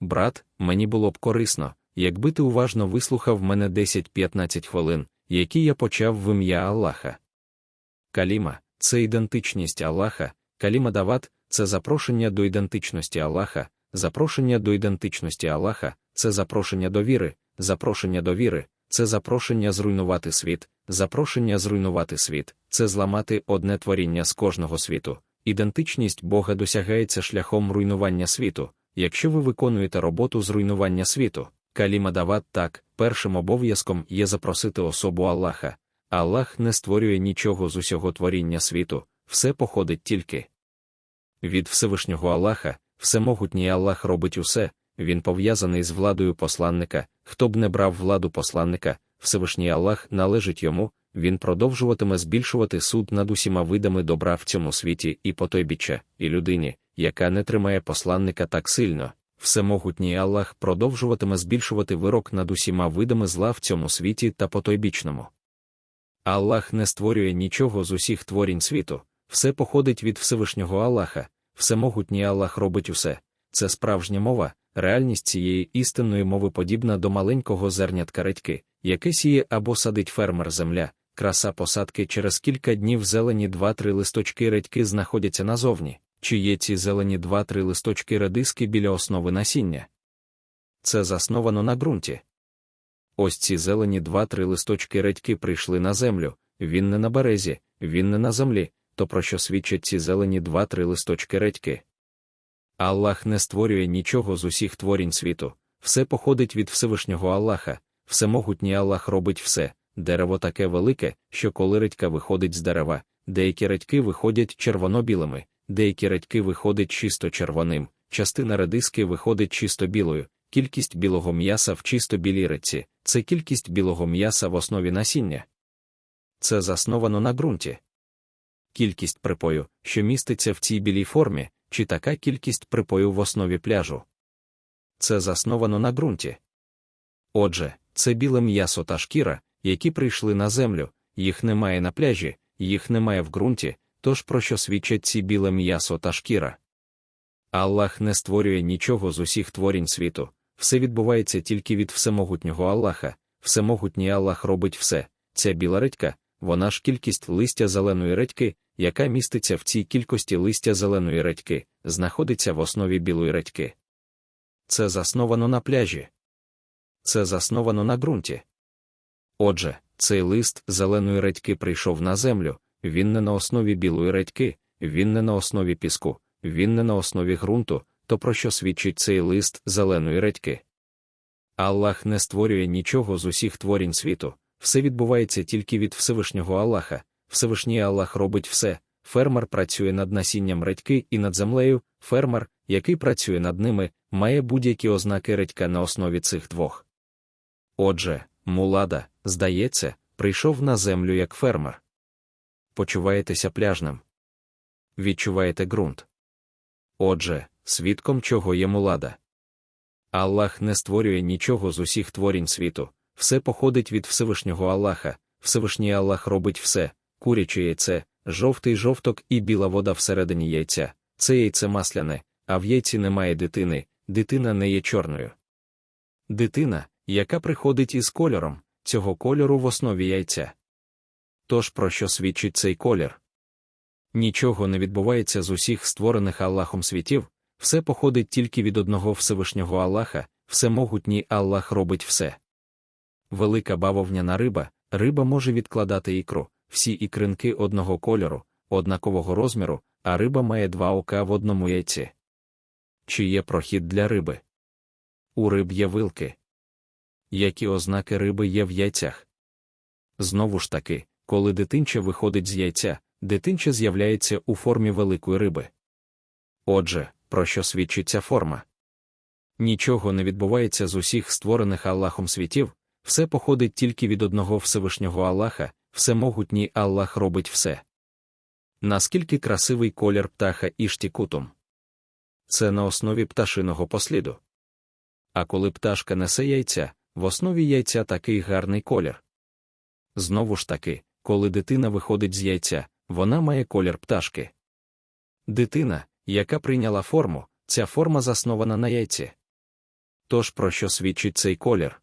Брат, мені було б корисно, якби ти уважно вислухав мене 10-15 хвилин, які я почав в ім'я Аллаха. Каліма це ідентичність Аллаха, Каліма Дават це запрошення до ідентичності Аллаха, запрошення до ідентичності Аллаха, це запрошення до віри, запрошення до віри, це запрошення зруйнувати світ, запрошення зруйнувати світ, це зламати одне творіння з кожного світу. Ідентичність Бога досягається шляхом руйнування світу. Якщо ви виконуєте роботу з руйнування світу, Каліма Дават так, першим обов'язком є запросити особу Аллаха. Аллах не створює нічого з усього творіння світу, все походить тільки від Всевишнього Аллаха, всемогутній Аллах робить усе, він пов'язаний з владою посланника, хто б не брав владу посланника, Всевишній Аллах належить йому, він продовжуватиме збільшувати суд над усіма видами добра в цьому світі і потойбіччя, і людині, яка не тримає посланника так сильно. Всемогутній Аллах продовжуватиме збільшувати вирок над усіма видами зла в цьому світі та потойбічному. Аллах не створює нічого з усіх творінь світу, все походить від Всевишнього Аллаха, всемогутній Аллах робить усе. Це справжня мова, реальність цієї істинної мови подібна до маленького зернятка редьки, яке сіє або садить фермер земля, краса посадки через кілька днів зелені два-три листочки редьки знаходяться назовні, чи є ці зелені два-три листочки редиски біля основи насіння. Це засновано на ґрунті. Ось ці зелені два-три листочки редьки прийшли на землю, він не на березі, він не на землі, то про що свідчать ці зелені два-три листочки редьки. Аллах не створює нічого з усіх творінь світу, все походить від Всевишнього Аллаха, всемогутній Аллах робить все, дерево таке велике, що коли редька виходить з дерева, деякі редьки виходять червоно-білими, деякі редьки виходять чисто червоним, частина редиски виходить чисто білою, кількість білого м'яса в чисто білій редці – це кількість білого м'яса в основі насіння. Це засновано на ґрунті. Кількість припою, що міститься в цій білій формі, чи така кількість припою в основі пляжу. Це засновано на ґрунті. Отже, це біле м'ясо та шкіра, які прийшли на землю, їх немає на пляжі, їх немає в ґрунті, тож про що свідчать ці біле м'ясо та шкіра. Аллах не створює нічого з усіх творінь світу, все відбувається тільки від всемогутнього Аллаха, всемогутній Аллах робить все, ця біла редька, вона ж кількість листя зеленої редьки, яка міститься в цій кількості листя зеленої редьки, знаходиться в основі білої редьки. Це засновано на пляжі. Це засновано на ґрунті. Отже, цей лист зеленої редьки прийшов на землю, він не на основі білої редьки, він не на основі піску, він не на основі ґрунту, то про що свідчить цей лист зеленої редьки. Аллах не створює нічого з усіх творінь світу, все відбувається тільки від Всевишнього Аллаха, Всевишній Аллах робить все. Фермер працює над насінням редьки і над землею, фермер, який працює над ними, має будь-які ознаки редька на основі цих двох. Отже, мулада, здається, прийшов на землю як фермер. Почуваєтеся пляжним. Відчуваєте ґрунт. Отже, свідком чого є мулада. Аллах не створює нічого з усіх творінь світу, все походить від Всевишнього Аллаха, Всевишній Аллах робить все, куряче яйце, жовтий жовток і біла вода всередині яйця, це яйце масляне, а в яйці немає дитини, дитина не є чорною. Дитина, яка приходить із кольором, цього кольору в основі яйця. Тож про що свідчить цей колір? Нічого не відбувається з усіх створених Аллахом світів, все походить тільки від одного Всевишнього Аллаха, всемогутній Аллах робить все. Велика бавовняна риба, риба може відкладати ікру, всі ікринки одного кольору, однакового розміру, а риба має два ока в одному яйці. Чи є прохід для риби? У риб є вилки. Які ознаки риби є в яйцях? Знову ж таки, коли дитинча виходить з яйця, дитинча з'являється у формі великої риби. Отже, про що свідчить ця форма? Нічого не відбувається з усіх створених Аллахом світів, все походить тільки від одного Всевишнього Аллаха, всемогутній Аллах робить все. Наскільки красивий колір птаха іштікутум? Це на основі пташиного посліду. А коли пташка несе яйця, в основі яйця такий гарний колір. Знову ж таки, коли дитина виходить з яйця, вона має колір пташки. Дитина, яка прийняла форму, ця форма заснована на яйці. Тож про що свідчить цей колір?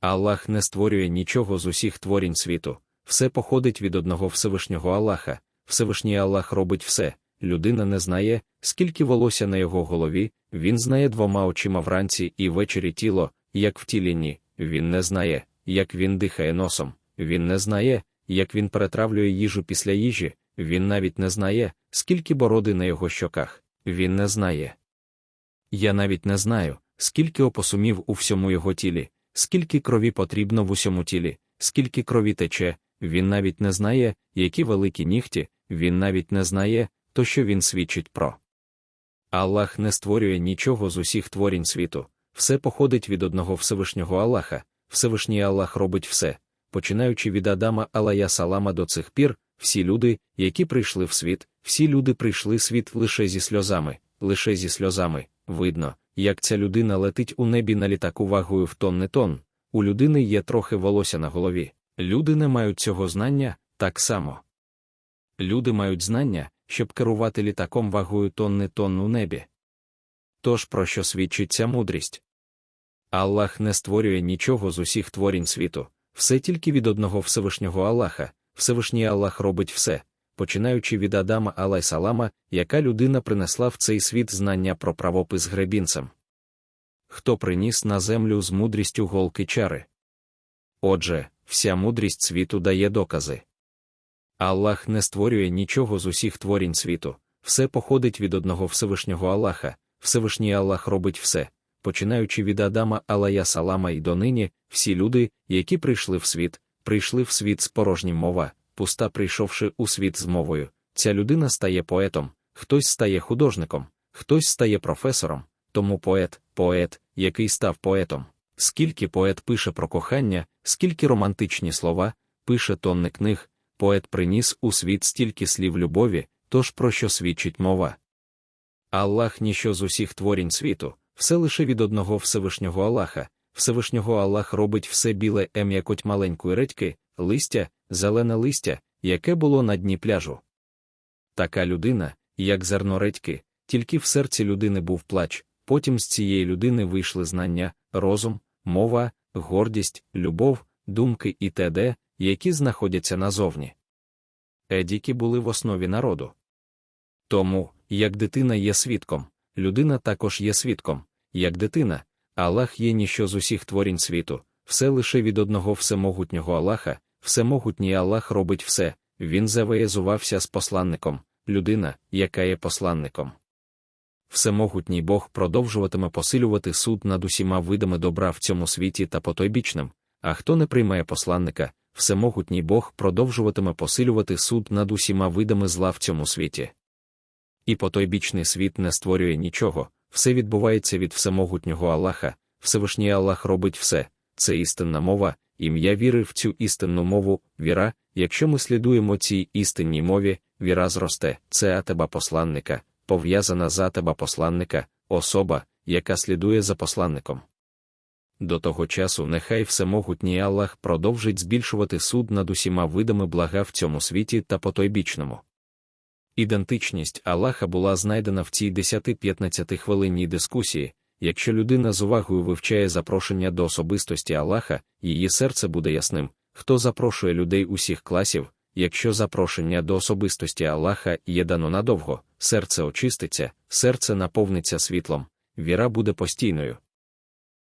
Аллах не створює нічого з усіх творінь світу, все походить від одного Всевишнього Аллаха, Всевишній Аллах робить все, людина не знає, скільки волосся на його голові, він знає двома очима вранці і ввечері тіло, як в тілі ні, він не знає, як він дихає носом, він не знає, як він перетравлює їжу після їжі, він навіть не знає, скільки бороди на його щоках, він не знає. Я навіть не знаю, скільки опосумів у всьому його тілі, скільки крові потрібно в усьому тілі, скільки крові тече, він навіть не знає, які великі нігті, він навіть не знає, то що він свідчить про. Аллах не створює нічого з усіх творінь світу, все походить від одного Всевишнього Аллаха, Всевишній Аллах робить все, починаючи від Адама Алая Салама до цих пір, всі люди, які прийшли в світ, всі люди прийшли в світ лише зі сльозами, лише зі сльозами, видно, як ця людина летить у небі на літаку вагою в тонни тонн, у людини є трохи волосся на голові. Люди не мають цього знання так само. Люди мають знання, щоб керувати літаком вагою тонни тонн у небі. Тож про що свідчить ця мудрість? Аллах не створює нічого з усіх творінь світу, все тільки від одного Всевишнього Аллаха, Всевишній Аллах робить все, починаючи від Адама Алайсалама, яка людина принесла в цей світ знання про правопис гребінцем. Хто приніс на землю з мудрістю голки чари? Отже, вся мудрість світу дає докази. Аллах не створює нічого з усіх творінь світу, все походить від одного Всевишнього Аллаха, Всевишній Аллах робить все, починаючи від Адама Алая Салама і донині, всі люди, які прийшли в світ, прийшли в світ з порожнім мова, пуста прийшовши у світ з мовою. Ця людина стає поетом, хтось стає художником, хтось стає професором, тому поет, поет, який став поетом. Скільки поет пише про кохання, скільки романтичні слова, пише тонни книг, поет приніс у світ стільки слів любові, тож про що свідчить мова. Аллах ніщо з усіх творінь світу, все лише від одного Всевишнього Аллаха, Всевишнього Аллах робить все біле ем'якоть маленької редьки, листя, зелене листя, яке було на дні пляжу. Така людина, як зерно редьки, тільки в серці людини був плач, потім з цієї людини вийшли знання, розум, мова, гордість, любов, думки і т.д., які знаходяться назовні. Едіки були в основі народу. Тому, як дитина є свідком, людина також є свідком, як дитина, Аллах є ніщо з усіх творінь світу, все лише від одного всемогутнього Аллаха, всемогутній Аллах робить все, він завиязувався з посланником, людина, яка є посланником. Всемогутній Бог продовжуватиме посилювати суд над усіма видами добра в цьому світі та потойбічним, а хто не приймає посланника, всемогутній Бог продовжуватиме посилювати суд над усіма видами зла в цьому світі. І потойбічний світ не створює нічого, все відбувається від всемогутнього Аллаха, Всевишній Аллах робить все, це істинна мова, ім'я віри в цю істинну мову, віра, якщо ми слідуємо цій істинній мові, віра зросте, це атеба посланника, пов'язана з атеба посланника, особа, яка слідує за посланником. До того часу нехай всемогутній Аллах продовжить збільшувати суд над усіма видами блага в цьому світі та потойбічному. Ідентичність Аллаха була знайдена в цій 10-15 хвилинній дискусії. Якщо людина з увагою вивчає запрошення до особистості Аллаха, її серце буде ясним, хто запрошує людей усіх класів, якщо запрошення до особистості Аллаха є дано надовго, серце очиститься, серце наповниться світлом, віра буде постійною,